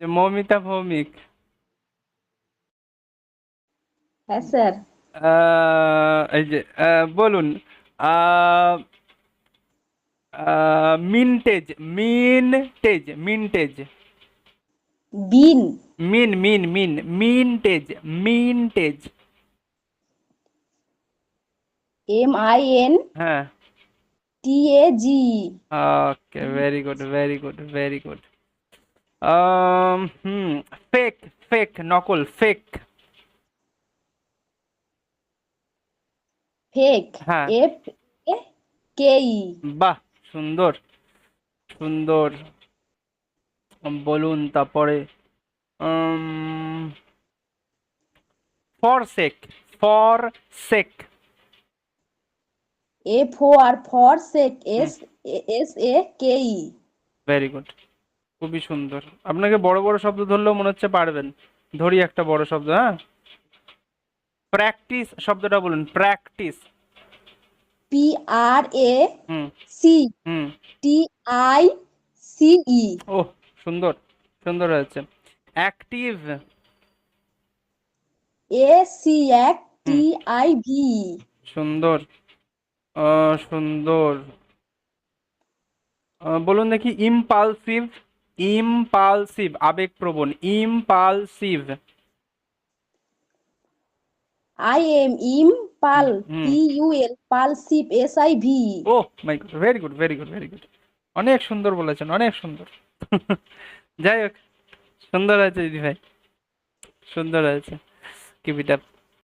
যে মৌমিতা ভৌমিক। হ্যাঁ স্যার। এই যে বলুন mintage mintage mintage. Bin. Min min min mintage mintage. M I N হ্যাঁ। T A G. Okay very good very good very good hmm fake fake নকল fake fake হ্যাঁ। F A K E বাহ সুন্দর সুন্দর। বলুন তারপরে forsake forsake F O R forsake S S A K E very good খুবই সুন্দর। আপনাকে বড় বড় শব্দ ধরলেও মনে হচ্ছে পারবেন। ধরি একটা বড় শব্দ হ্যাঁ? প্র্যাকটিস শব্দটা বলুন practice P R A hmm C T I C E ও সুন্দর সুন্দর হয়েছে। অ্যাক্টিভ এ সি এক টি আই ভি সুন্দর। সুন্দর। বলুন দেখি ইম্পালসিভ ইম্পালসিভ আবেগপ্রবণ impulsive. I M im pul. P U L pulsive S I V oh my god very good very good very good অনেক সুন্দর বলেছেন অনেক সুন্দর। যাই হোক সুন্দর হয়েছে দিদি ভাই। সুন্দর হয়েছে। Keep it up